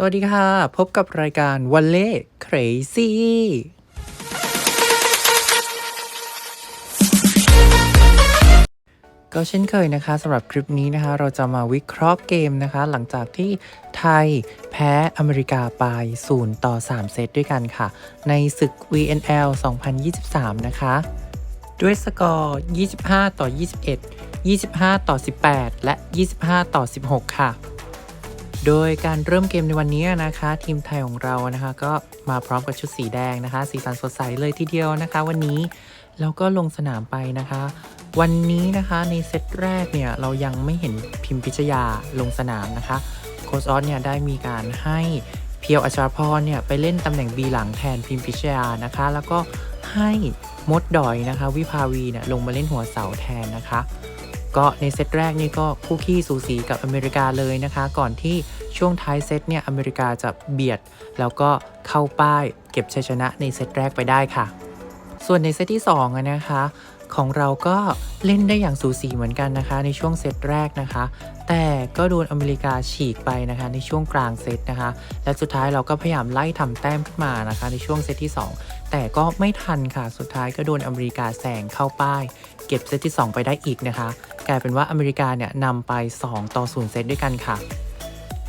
สวัสดีค่ะ พบกับรายการวันเล่เครซี่ก็เช่นเคยนะคะสำหรับคลิปนี้นะคะ เราจะมาวิเคราะห์เกมนะคะ หลังจากที่ไทยแพ้อเมริกาไป0ต่อ 3 เซตด้วยกันค่ะ ในศึก VNL 2023 นะคะ ด้วยสกอร์ 25 ต่อ 21 25 ต่อ 18 และ 25 ต่อ 16 ค่ะ โดยการเริ่มเกมในวันนี้นะคะ ทีมไทยของเรานะคะ ก็มาพร้อมกับชุดสีแดงนะคะ สีสันสดใสเลยทีเดียวนะคะ วันนี้แล้วก็ลงสนามไปนะคะ วันนี้นะคะในเซตแรกเนี่ยเรายังไม่เห็นพิมพิชยาลงสนามนะคะโค้ชออสเนี่ยได้มีการให้เพียวอัชรพรเนี่ยไปเล่นตำแหน่ง B หลังแทนพิมพิชยานะคะ แล้วก็ให้มดดอยนะคะ วิภาวีเนี่ยลงมาเล่นหัวเสาแทนนะคะ ก็ในเซตแรกนี่ก็คู่ขี้สูสีกับอเมริกาเลยนะคะ ก่อนที่ช่วงท้ายเซตเนี่ยอเมริกาจะเบียด แล้วก็เข้าป้ายเก็บชัยชนะในเซตแรกไปได้ค่ะ ส่วนในเซตที่2อะนะคะ ของเราก็เล่นได้อย่างสูสีเหมือนกันนะคะ ในช่วงเซตแรกนะคะ แต่ก็โดนอเมริกาฉีกไปนะคะ ในช่วงกลางเซตนะคะ และสุดท้ายเราก็พยายามไล่ทำแต้มขึ้นมานะคะ ในช่วงเซตที่ 2 แต่ก็ไม่ทันค่ะสุดท้ายก็โดนอเมริกาแซงเข้าป้าย เก็บเซตที่ 2 ไปได้อีกนะคะ กลายเป็นว่าอเมริกาเนี่ยนำไป 2 ต่อ0เซตด้วยกันค่ะ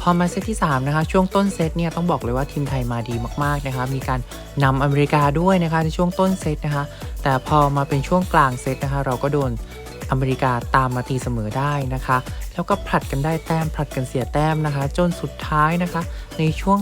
พอมาเซตที่ 3 นะคะ ช่วงต้นเซตเนี่ยต้องบอกเลยว่าทีมไทยมาดีมากๆนะคะมีการนำอเมริกาด้วยนะคะในช่วงต้นเซตนะคะ แต่พอมาเป็นช่วงกลางเซตนะคะ เราก็โดนอเมริกาตามมาตีเสมอได้นะคะ แล้วก็ผลัดกันได้แต้มผลัดกันเสียแต้มนะคะ จนสุดท้ายนะคะ ในช่วง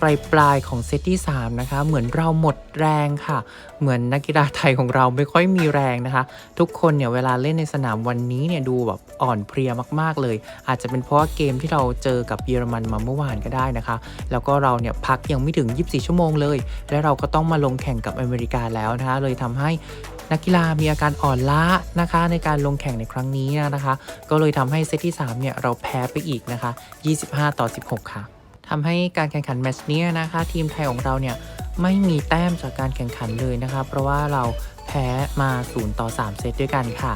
ปลายปลายๆของเซตที่3นะคะ เหมือนเราหมดแรงค่ะ เหมือนนักกีฬาไทยของเราไม่ค่อยมีแรงนะคะ ทุกคนเนี่ยเวลาเล่นในสนามวันนี้เนี่ยดูแบบอ่อนเพลียมากๆเลย อาจจะเป็นเพราะเกมที่เราเจอกับเยอรมันมาเมื่อวานก็ได้นะคะ แล้วก็เราเนี่ยพักยังไม่ถึง 24 ชั่วโมงเลย และเราก็ต้องมาลงแข่งกับอเมริกาแล้วนะคะเลยทำให้นักกีฬามีอาการอ่อนล้านะคะ ในการลงแข่งในครั้งนี้นะคะ ก็เลยทำให้เซตที่3เนี่ยเราแพ้ไปอีกนะคะ 25 ต่อ 16 ค่ะ ทำให้การแข่งขันแมตช์เนี้ยนะคะ ทีมไทยของเราเนี่ยไม่มีแต้มจากการแข่งขันเลยนะคะ เพราะว่าเราแพ้มา 0 ต่อ 3 เซตด้วยกันค่ะ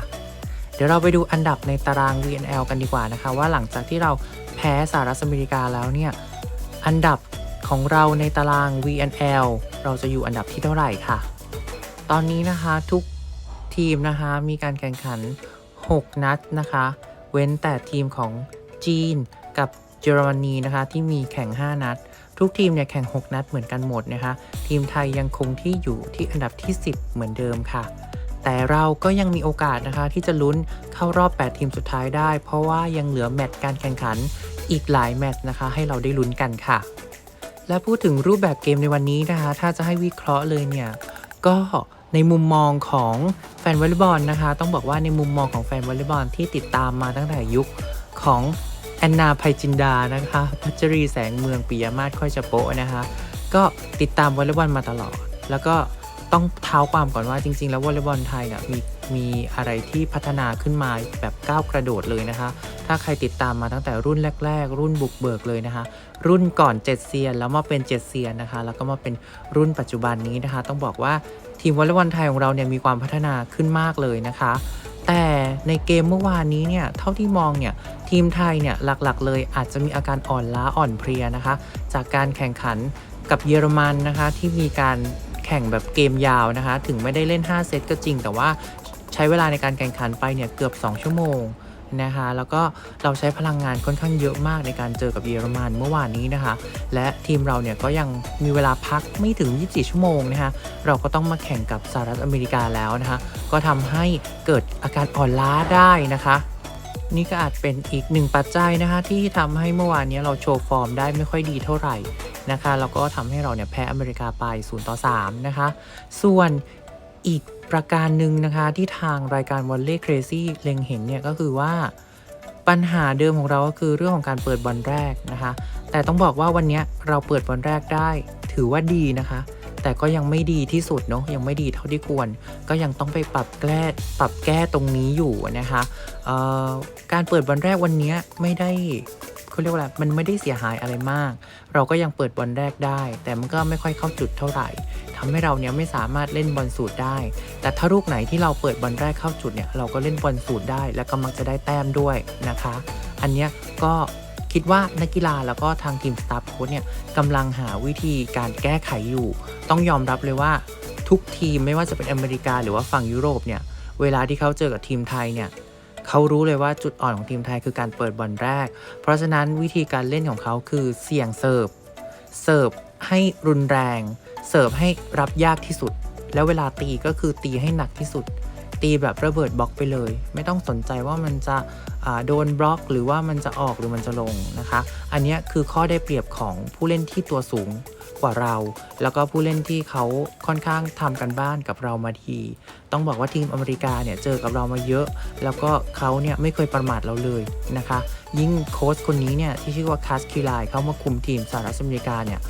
เดี๋ยวเราไปดูอันดับในตาราง VNL กันดีกว่านะคะ ว่าหลังจากที่เราแพ้สหรัฐอเมริกาแล้วเนี่ย อันดับของเราในตาราง VNL เราจะอยู่อันดับที่เท่าไหร่ค่ะ ตอนนี้นะคะทุกทีมนะคะมีการแข่งขัน 6 นัดนะคะ เว้นแต่ทีมของจีนกับ เยอรมนีนะคะที่มีแข่ง 5 นัด ทุกทีมเนี่ยแข่ง 6 นัดเหมือนกันหมดนะคะ ทีมไทยยังคงที่อยู่ที่อันดับที่ 10 เหมือนเดิมค่ะ แต่เราก็ยังมีโอกาสนะคะ ที่จะลุ้นเข้ารอบ 8 ทีมสุดท้ายได้ เพราะว่ายังเหลือแมตช์การแข่งขันอีกหลายแมตช์นะคะ ให้เราได้ลุ้นกันค่ะ และพูดถึงรูปแบบเกมในวันนี้นะคะ ถ้าจะให้วิเคราะห์เลยเนี่ยก็ในมุมมองของแฟนวอลเลย์บอลนะคะ ต้องบอกว่าในมุมมองของแฟนวอลเลย์บอลที่ติดตามมาตั้งแต่ยุคของ แอนนาไพจินดานะคะ พัชรีแสงเมืองปิยมาศค่อยจะโปะนะคะ ก็ติดตามวอลเลย์บอลมาตลอด แล้วก็ต้องเท้าความก่อนว่าจริง ๆ แล้ววอลเลย์บอลไทยเนี่ยมีมีอะไรที่พัฒนาขึ้นมาแบบก้าวกระโดดเลยนะคะ ถ้าใครติดตามมาตั้งแต่รุ่นแรก ๆ รุ่นบุกเบิกเลยนะคะ รุ่นก่อนเจ็ดเซียนแล้วมาเป็นเจ็ดเซียนนะคะ แล้วก็มาเป็นรุ่นปัจจุบันนี้นะคะ ต้องบอกว่าทีมวอลเลย์บอลไทยของเราเนี่ยมีความพัฒนาขึ้นมากเลยนะคะ แต่ในเกมเมื่อวานนี้เนี่ยเท่าที่มองเนี่ยทีมไทยเนี่ยหลักๆ เลยอาจจะมีอาการอ่อนล้าอ่อนเพลียนะคะ จากการแข่งขันกับเยอรมันนะคะ ที่มีการแข่งแบบเกมยาวนะคะ ถึงไม่ได้เล่น 5 เซตก็จริง แต่ว่าใช้เวลาในการแข่งขันไปเนี่ยเกือบ 2 ชั่วโมง นะคะแล้วก็เราใช้พลังงานค่อนข้างเยอะมากในการเจอกับเยอรมันเมื่อวานนี้นะคะ และทีมเราเนี่ยก็ยังมีเวลาพักไม่ถึง 24 ชั่วโมงนะคะเราก็ต้องมาแข่งกับสหรัฐอเมริกาแล้วนะคะ ก็ทำให้เกิดอาการอ่อนล้าได้นะคะนี่ก็อาจเป็นอีกหนึ่งปัจจัยนะคะที่ทำให้เมื่อวานนี้เราโชว์ฟอร์มได้ไม่ค่อยดีเท่าไหร่นะคะแล้วก็ทำให้เราเนี่ยแพ้อเมริกาไป0ต่อ3นะคะ ส่วน อีกประการหนึ่งนะคะ ที่ทางรายการ v o l l e y Crazy เล็งเห็นเนี่ยก็คือว่าปัญหาเดิมของเราก็คือเรื่องของการเปิดบอลแรกนะคะ แต่ต้องบอกว่าวันนี้เราเปิดบอลแรกได้ ถือว่าดีนะคะ แต่ก็ยังไม่ดีที่สุดเนาะยังไม่ดีเท่าที่ควร ก็ยังต้องไปปรับแก้ปรับแก้ตรงนี้อยู่นะคะการเปิดบอลแรกวันนี้ไม่ได้ เขาเรียกว่าอะไรมันไม่ได้เสียหายอะไรมาก เราก็ยังเปิดบอลแรกได้ แต่มันก็ไม่ค่อยเข้าจุดเท่าไหร่ทำให้เราเนี่ยไม่สามารถเล่นบอลสูตรได้ แต่ถ้าลูกไหนที่เราเปิดบอลแรกเข้าจุดเนี่ยเราก็เล่นบอลสูตรได้ แล้วก็มักจะได้แต้มด้วยนะคะ อันเนี้ยก็คิดว่านักกีฬาแล้วก็ทางทีมสตาฟโค้ชเนี่ยกำลังหาวิธีการแก้ไขอยู่ ต้องยอมรับเลยว่าทุกทีมไม่ว่าจะเป็นอเมริกาหรือว่าฝั่งยุโรปเนี่ยเวลาที่เขาเจอกับทีมไทยเนี่ย เขารู้เลยว่าจุดอ่อนของทีมไทยคือการเปิดบอลแรก เพราะฉะนั้นวิธีการเล่นของเขาคือเสี่ยงเสิร์ฟ เสิร์ฟให้รุนแรง เสิร์ฟให้รับยากที่สุด แล้วเวลาตีก็คือตีให้หนักที่สุด ตีแบบระเบิดบล็อกไปเลย ไม่ต้องสนใจว่ามันจะโดนบล็อก หรือว่ามันจะออกหรือมันจะลงนะคะ อันนี้คือข้อได้เปรียบของผู้เล่นที่ตัวสูง กว่าเรา แล้วก็ผู้เล่นที่เขาค่อนข้างทำกันบ้านกับเรามาที ต้องบอกว่าทีมอเมริกาเนี่ยเจอกับเรามาเยอะ แล้วก็เขาเนี่ยไม่เคยประมาทเราเลยนะคะ ยิ่งโค้ชคนนี้เนี่ยที่ชื่อว่าคาสคิลายเขามาคุมทีมสหรัฐอเมริกาเนี่ย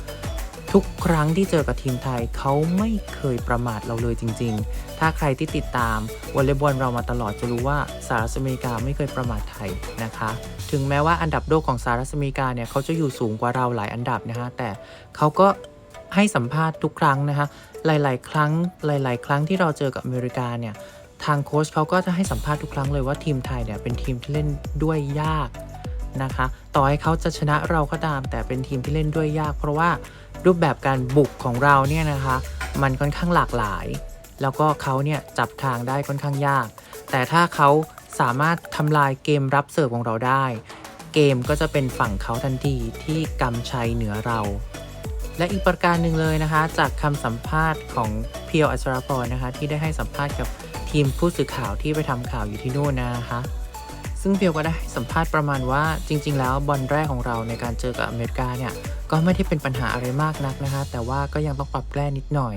ทุกครั้งที่เจอกับทีมไทยเขาไม่เคยประมาทเราเลยจริง ๆ ถ้าใครที่ติดตามวอลเลย์บอลเรามาตลอดจะรู้ว่าสหรัฐอเมริกาไม่เคยประมาทไทยนะคะ ถึงแม้ว่าอันดับโลกของสหรัฐอเมริกาเนี่ยเขาจะอยู่สูงกว่าเราหลายอันดับนะคะแต่เขาก็ให้สัมภาษณ์ทุกครั้งนะคะหลาย ๆ ครั้งหลาย ๆ ครั้งที่เราเจอกับอเมริกาเนี่ยทางโค้ชเขาก็จะให้สัมภาษณ์ทุกครั้งเลยว่าทีมไทยเนี่ยเป็นทีมที่เล่นด้วยยากนะคะ ต่อให้เขาจะชนะเราก็ตาม แต่เป็นทีมที่เล่นด้วยยาก เพราะว่า รูปแบบการบุกของเราเนี่ยนะคะ มันค่อนข้างหลากหลาย แล้วก็เขาเนี่ยจับทางได้ค่อนข้างยาก แต่ถ้าเขาสามารถทำลายเกมรับเสิร์ฟของเราได้ เกมก็จะเป็นฝั่งเขาทันทีที่กำชัยเหนือเรา และอีกประการหนึ่งเลยนะคะ จากคำสัมภาษณ์ของเพียวอัชราพรนะคะ ที่ได้ให้สัมภาษณ์กับทีมผู้สื่อข่าวที่ไปทำข่าวอยู่ที่นู่นนะคะ ซึ่งเพียวก็ได้สัมภาษณ์ประมาณว่าจริง ๆ แล้วบอลแรกของเราในการเจอกับอเมริกาเนี่ยก็ไม่ได้เป็นปัญหาอะไรมากนักนะคะ แต่ว่าก็ยังต้องปรับแก้นิดหน่อย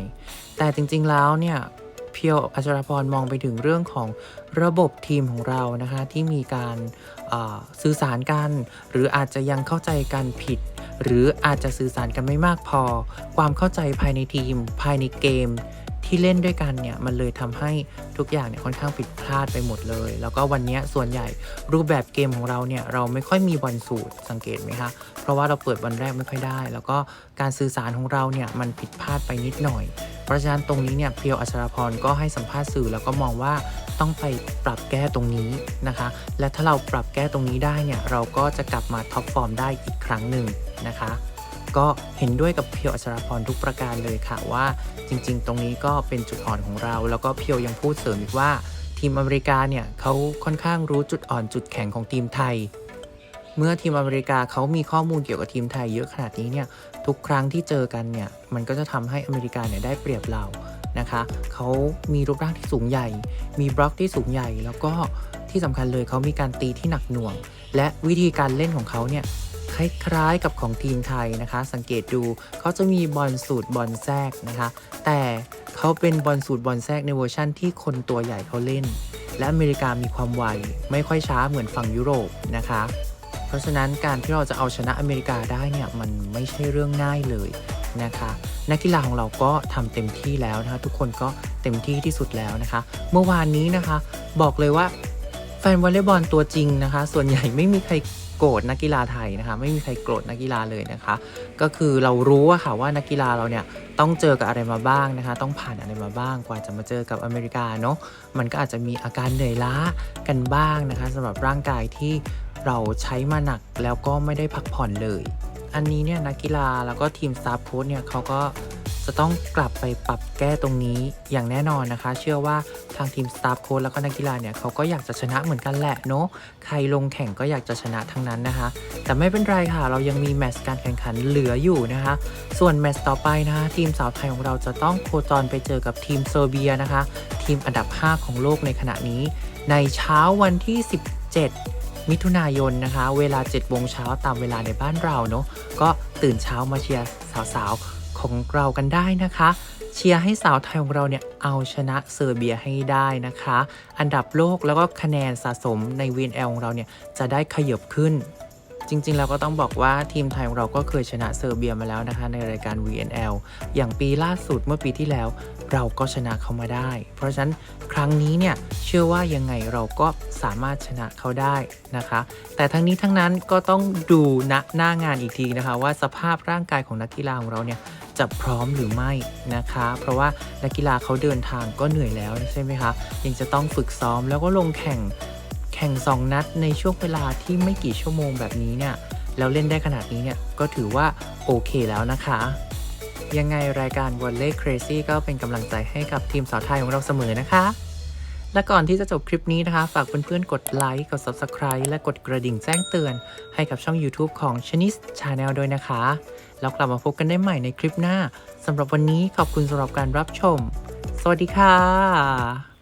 แต่จริง ๆ แล้วเนี่ยเพียวอัชรพรมองไปถึงเรื่องของระบบทีมของเรานะคะ ที่มีการสื่อสารกัน หรืออาจจะยังเข้าใจกันผิด หรืออาจจะสื่อสารกันไม่มากพอ ความเข้าใจภายในทีม ภายในเกม ที่เล่นด้วยกันเนี่ยมันเลยทำให้ทุกอย่างเนี่ยค่อนข้างผิดพลาดไปหมดเลย แล้วก็วันนี้ส่วนใหญ่รูปแบบเกมของเราเนี่ยเราไม่ค่อยมีบอลสูตรสังเกตไหมคะเพราะว่าเราเปิดบอลแรกไม่ค่อยได้ แล้วก็การสื่อสารของเราเนี่ยมันผิดพลาดไปนิดหน่อย เพราะฉะนั้นตรงนี้เนี่ยเพียวอัชราพรก็ให้สัมภาษณ์สื่อแล้วก็มองว่าต้องไปปรับแก้ตรงนี้นะคะ และถ้าเราปรับแก้ตรงนี้ได้เนี่ยเราก็จะกลับมาท็อปฟอร์มได้อีกครั้งหนึ่งนะคะ ก็เห็นด้วยกับเพียวอัชราพรทุกประการเลยค่ะว่าจริง ๆ ตรงนี้ก็เป็นจุดอ่อนของเรา แล้วก็เพียวยังพูดเสริมอีกว่า ทีมอเมริกาเนี่ยเขาค่อนข้างรู้จุดอ่อนจุดแข็งของทีมไทย เมื่อทีมอเมริกาเขามีข้อมูลเกี่ยวกับทีมไทยเยอะขนาดนี้เนี่ยทุกครั้งที่เจอกันเนี่ยมันก็จะทำให้อเมริกาเนี่ยได้เปรียบเรานะคะเขามีรูปร่างที่สูงใหญ่ มีบล็อกที่สูงใหญ่ แล้วก็ที่สำคัญเลยเขามีการตีที่หนักหน่วง และวิธีการเล่นของเขาเนี่ย คล้ายๆกับของทีมไทยนะคะ สังเกตดูเขาจะมีบอลสูตรบอลแทรกนะคะ แต่เขาเป็นบอลสูตรบอลแทรกในเวอร์ชั่นที่คนตัวใหญ่เขาเล่น และอเมริกามีความไวไม่ค่อยช้าเหมือนฝั่งยุโรปนะคะ เพราะฉะนั้นการที่เราจะเอาชนะอเมริกาได้เนี่ยมันไม่ใช่เรื่องง่ายเลยนะคะนักกีฬาของเราก็ทำเต็มที่แล้วนะคะ ทุกคนก็เต็มที่ที่สุดแล้วนะคะ เมื่อวานนี้นะคะ บอกเลยว่าแฟนวอลเลย์บอลตัวจริงนะคะ ส่วนใหญ่ไม่มีใคร โกรธนักกีฬาไทยนะคะ ไม่มีใครโกรธนักกีฬาเลยนะคะ ก็คือเรารู้อะค่ะว่านักกีฬาเราเนี่ยต้องเจอกับอะไรมาบ้างนะคะ ต้องผ่านอะไรมาบ้าง กว่าจะมาเจอกับอเมริกาเนาะมันก็อาจจะมีอาการเหนื่อยล้ากันบ้างนะคะสำหรับร่างกายที่เราใช้มาหนักแล้วก็ไม่ได้พักผ่อนเลย อันนี้เนี่ยนักกีฬาแล้วก็ทีมสตาฟโค้ชเนี่ยเขาก็จะต้องกลับไปปรับแก้ตรงนี้อย่างแน่นอนนะคะ เชื่อว่าทางทีมสตาฟโค้ชแล้วก็นักกีฬาเนี่ยเขาก็อยากจะชนะเหมือนกันแหละเนาะใครลงแข่งก็อยากจะชนะทั้งนั้นนะคะ แต่ไม่เป็นไรค่ะ เรายังมีแมตช์การแข่งขันเหลืออยู่นะคะ ส่วนแมตช์ต่อไปนะคะทีมสาวไทยของเราจะต้องโคจรไปเจอกับทีมเซอร์เบียนะคะ ทีมอันดับ 5 ของโลกในขณะนี้ ในเช้าวันที่ 17 มิถุนายนนะคะ เวลา7โมงเช้าตามเวลาในบ้านเราเนาะก็ตื่นเช้ามาเชียร์สาวๆของเรากันได้นะคะเชียร์ให้สาวไทยของเราเนี่ยเอาชนะเซอร์เบียให้ได้นะคะ อันดับโลกแล้วก็คะแนนสะสมในวีนแอลของเราเนี่ยจะได้ขยับขึ้น จริงๆ เราก็ต้องบอกว่าทีมไทยของเราก็เคยชนะเซอร์เบียมาแล้วนะคะ ในรายการ VNL อย่างปีล่าสุดเมื่อปีที่แล้ว เราก็ชนะเขามาได้ เพราะฉะนั้นครั้งนี้เนี่ยเชื่อว่ายังไงเราก็สามารถชนะเขาได้นะคะ แต่ทั้งนี้ทั้งนั้นก็ต้องดูณหน้างานอีกทีนะคะ ว่าสภาพร่างกายของนักกีฬาของเราเนี่ยจะพร้อมหรือไม่นะคะ เพราะว่านักกีฬาเขาเดินทางก็เหนื่อยแล้วใช่ไหมคะยังจะต้องฝึกซ้อมแล้วก็ลงแข่ง ข่ง 2 นัดในช่วงเวลาที่ไม่กี่ชั่วโมงแบบนี้เนี่ยแล้วเล่นได้ขนาดนี้เนี่ยก็ถือว่าโอเคแล้วนะคะ ยังไงรายการ v o l l e y Crazy ก็เป็นกำลังใจให้กับทีมสาวไทยของเราเสมอนะคะ และก่อนที่จะจบคลิปนี้นะคะ ฝากเพื่อนๆกดไลค์กด Subscribe และกดกระดิ่งแจ้งเตือน ให้กับช่อง YouTube ของ Chanice Channel ด้วยนะคะ แล้วกลับมาพบกันได้ใหม่ในคลิปหน้าสำหรับวันนี้ขอบคุณสำหรับการรับชม สวัสดีค่ะ